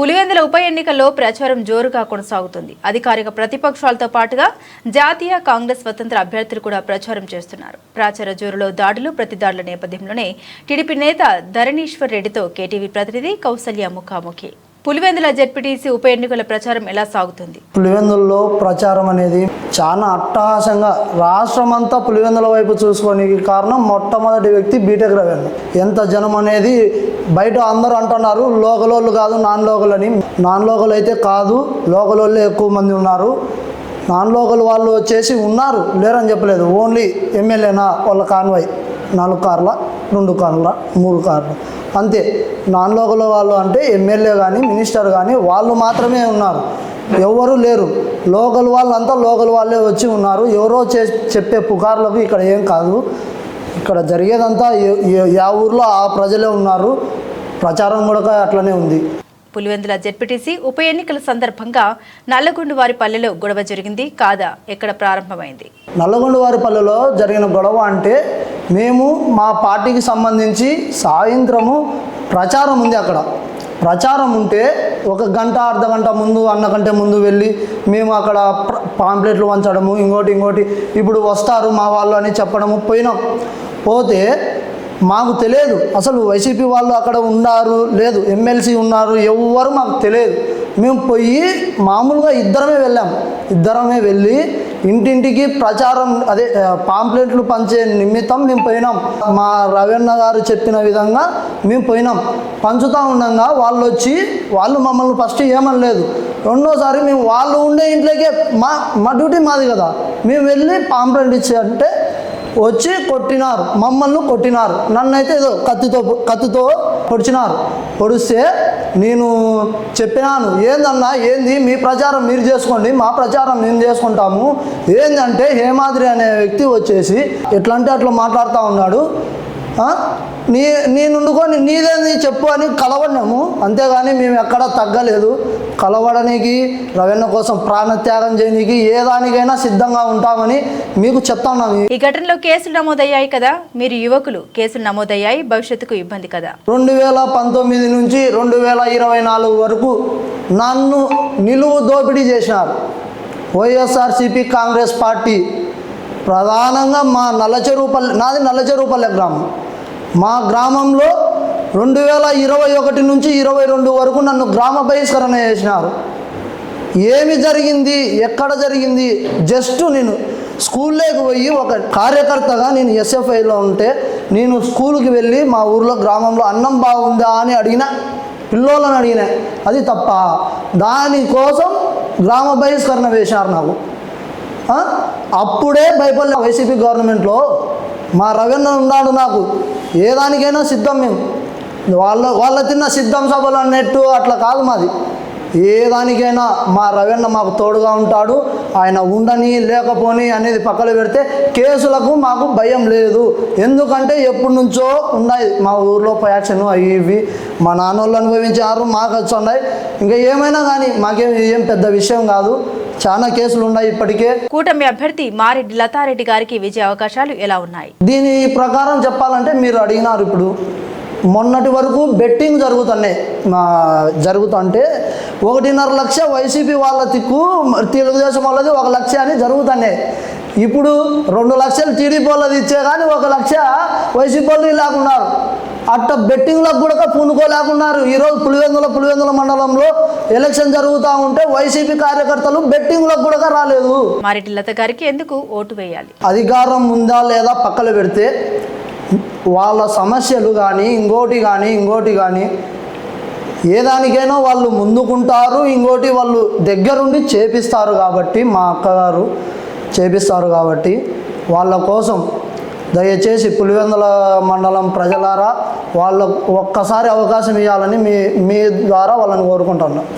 పులివెందుల ఉప ఎన్నికల్లో ప్రచారం జోరుగా కొనసాగుతుంది. అధికారిక ప్రతిపక్షాలతో పాటుగా జాతీయ కాంగ్రెస్ స్వతంత్ర అభ్యర్థులు కూడా ప్రచారం చేస్తున్నారు. ప్రచార జోరులో దాడులు ప్రతిదాడుల నేపథ్యంలోనే టీడీపీ నేత ధరణీశ్వర్ రెడ్డితో కేటీవీ ప్రతినిధి కౌసల్య ముఖాముఖి. పులివెందుల జెడ్పీటీసీ ఉప ఎన్నికల ప్రచారం ఎలా సాగుతుంది? పులివెందుల్లో ప్రచారం అనేది చాలా అట్టహాసంగా రాష్ట్రం అంతా పులివెందుల వైపు చూసుకోనికి కారణం మొట్టమొదటి వ్యక్తి బీటెక్ రవీంద్ర. ఎంత జనం అనేది బయట అందరూ అంటున్నారు లోకలోళ్ళు కాదు నాన్ లోకల్ అని. నాన్ లోకల్ అయితే కాదు లోకలోళ్ళే ఎక్కువ మంది ఉన్నారు. నాన్ లోకల్ వాళ్ళు వచ్చేసి ఉన్నారు లేరని చెప్పలేదు. ఓన్లీ ఎమ్మెల్యేనా వాళ్ళ కాన్వాయ్. నాలుగు కార్ల రెండు కార్ల మూడు కార్ల. అంతే. నాన్ లోకల్ వాళ్ళు అంటే ఎమ్మెల్యే కానీ మినిస్టర్ కానీ వాళ్ళు మాత్రమే ఉన్నారు. ఎవరు లేరు. లోకల్ వాళ్ళంతా లోకల్ వాళ్ళే వచ్చి ఉన్నారు. ఎవరో చే చెప్పే పుకార్లకు ఇక్కడ ఏం కాదు. ఇక్కడ జరిగేదంతా యా ఊర్లో ఆ ప్రజలే ఉన్నారు. ప్రచారం కూడా అట్లనే ఉంది. పులివెందుల జెడ్పీటీసీ ఉప ఎన్నికల సందర్భంగా నల్లగొండ వారి పల్లెలో గొడవ జరిగింది. కాదా? ఎక్కడ ప్రారంభమైంది? నల్లగొండవారిపల్లెలో జరిగిన గొడవ అంటే మేము మా పార్టీకి సంబంధించి సాయంత్రము ప్రచారం ఉంది అక్కడ. ప్రచారం ఉంటే ఒక గంట అర్ధ గంట ముందు అన్న కంటే ముందు వెళ్ళి మేము అక్కడ పాంప్లెట్లు వంచడము ఇంకోటి ఇంకోటి ఇప్పుడు వస్తారు మా వాళ్ళు అని చెప్పడము పోయినాం. పోతే మాకు తెలియదు. అసలు వైసీపీ వాళ్ళు అక్కడ ఉన్నారు లేదు ఎమ్మెల్సీ ఉన్నారు ఎవ్వరు మాకు తెలియదు. మేము పోయి మామూలుగా ఇద్దరమే వెళ్ళాం. ఇద్దరమే వెళ్ళి ఇంటింటికి ప్రచారం అదే పాంప్లెట్లు పంచే నిమిత్తం మేము పోయినాం. మా రవీణ గారు చెప్పిన విధంగా మేము పోయినాం. పంచుతూ ఉండగా వాళ్ళు వచ్చి వాళ్ళు మమ్మల్ని ఫస్ట్ ఏమనలేదు. రెండోసారి మేము వాళ్ళు ఉండే ఇంట్లోకే మా మా డ్యూటీ మాది కదా. మేము వెళ్ళి పాంప్లెట్ ఇచ్చి అంటే వచ్చి కొట్టినారు మమ్మల్ని కొట్టినారు. నన్నైతే ఏదో కత్తితో కత్తితో పొడిచినారు. పొడిస్తే నేను చెప్పినాను ఏందన్నా ఏంది? మీ ప్రచారం మీరు చేసుకోండి మా ప్రచారం మేము చేసుకుంటాము. ఏందంటే హేమాద్రి అనే వ్యక్తి వచ్చేసి ఎట్లా అంటే అట్లా మాట్లాడుతూ ఉన్నాడు. నీ నేను ఉండుకొని నీదేంది చెప్పు అని కలవడినాము అంతేగాని మేము ఎక్కడ తగ్గలేదు. కలవడానికి రవీణ కోసం ప్రాణత్యాగం చేయడానికి ఏ దానికైనా సిద్ధంగా ఉంటామని మీకు చెప్తున్నాను ఈ ఘటనలో కేసులు నమోదయ్యాయి కదా? మీరు యువకులు కేసులు నమోదయ్యాయి భవిష్యత్తుకు ఇబ్బంది కదా? రెండు వేల పంతొమ్మిది నుంచి రెండు వేల ఇరవై నాలుగు వరకు నన్ను నిలువు దోపిడీ చేసినారు. వైఎస్ఆర్సిపి కాంగ్రెస్ పార్టీ ప్రధానంగా మా నల్లచెరువుపల్లె నాది నల్లచెరువుపల్లె గ్రామం. మా గ్రామంలో రెండు వేల ఇరవై ఒకటి నుంచి ఇరవై రెండు వరకు నన్ను గ్రామ బహిష్కరణ చేసినారు. ఏమి జరిగింది? ఎక్కడ జరిగింది? జస్ట్ నేను స్కూల్లోకి పోయి ఒక కార్యకర్తగా నేను ఎస్ఎఫ్ఐలో ఉంటే నేను స్కూల్కి వెళ్ళి మా ఊర్లో గ్రామంలో అన్నం బాగుందా అని అడిగిన పిల్లోళ్ళని అడిగిన అది తప్ప దానికోసం గ్రామ బహిష్కరణ వేశారు నాకు. అప్పుడే భయపడిన వైసీపీ గవర్నమెంట్లో మా రవీంద్ర ఉన్నాడు నాకు. ఏ దానికైనా సిద్ధం మేము. వాళ్ళ వాళ్ళ తిన్న సిద్ధం సభలు అన్నట్టు అట్లా కాదు మాది. ఏ దానికైనా మా రవెన్న మాకు తోడుగా ఉంటాడు ఆయన ఉండని లేకపోని అనేది పక్కన పెడితే కేసులకు మాకు భయం లేదు. ఎందుకంటే ఎప్పటి నుంచో ఉన్నాయి మా ఊర్లో ప్యాక్షన్ అవి ఇవి. మా నాన్నోళ్ళు అనుభవించారు మాకు వచ్చి ఉన్నాయి. ఇంకా ఏమైనా కానీ మాకేం ఏం పెద్ద విషయం కాదు. చాలా కేసులు ఉన్నాయి ఇప్పటికే. కూటమి అభ్యర్థి మారెడ్డి లతారెడ్డి గారికి విజయ అవకాశాలు ఎలా ఉన్నాయి? దీని ప్రకారం చెప్పాలంటే మీరు అడిగినారు ఇప్పుడు. మొన్నటి వరకు బెట్టింగ్ జరుగుతున్నాయి మా జరుగుతుంటే ఒకటిన్నర లక్ష వైసీపీ వాళ్ళ తిక్కు తెలుగుదేశం వాళ్ళది ఒక లక్ష అని జరుగుతున్నాయి ఇప్పుడు రెండు లక్షలు టీడీపీ వాళ్ళది ఇచ్చే కానీ ఒక లక్ష వైసీపీ వాళ్ళు లేకున్నారు అట్ట బెట్టింగ్లకు కూడా పూనుకోలేకున్నారు. ఈరోజు పులివెందుల పులివెందుల మండలంలో ఎలక్షన్ జరుగుతూ ఉంటే వైసీపీ కార్యకర్తలు బెట్టింగ్లకు కూడా రాలేదు. మారెడ్డి లత గారికి ఎందుకు ఓటు వేయాలి? అధికారం ఉందా లేదా పక్కన పెడితే వాళ్ళ సమస్యలు కానీ ఇంకోటి కానీ ఇంకోటి కానీ ఏ దానికైనా వాళ్ళు ముందుకుంటారు ఇంకోటి వాళ్ళు దగ్గరుండి చేపిస్తారు కాబట్టి మా అక్కగారు చేపిస్తారు కాబట్టి వాళ్ళ కోసం దయచేసి పులివెందుల మండలం ప్రజలారా వాళ్ళ ఒక్కసారి అవకాశం ఇవ్వాలని మీ మీ ద్వారా వాళ్ళని కోరుకుంటున్నాను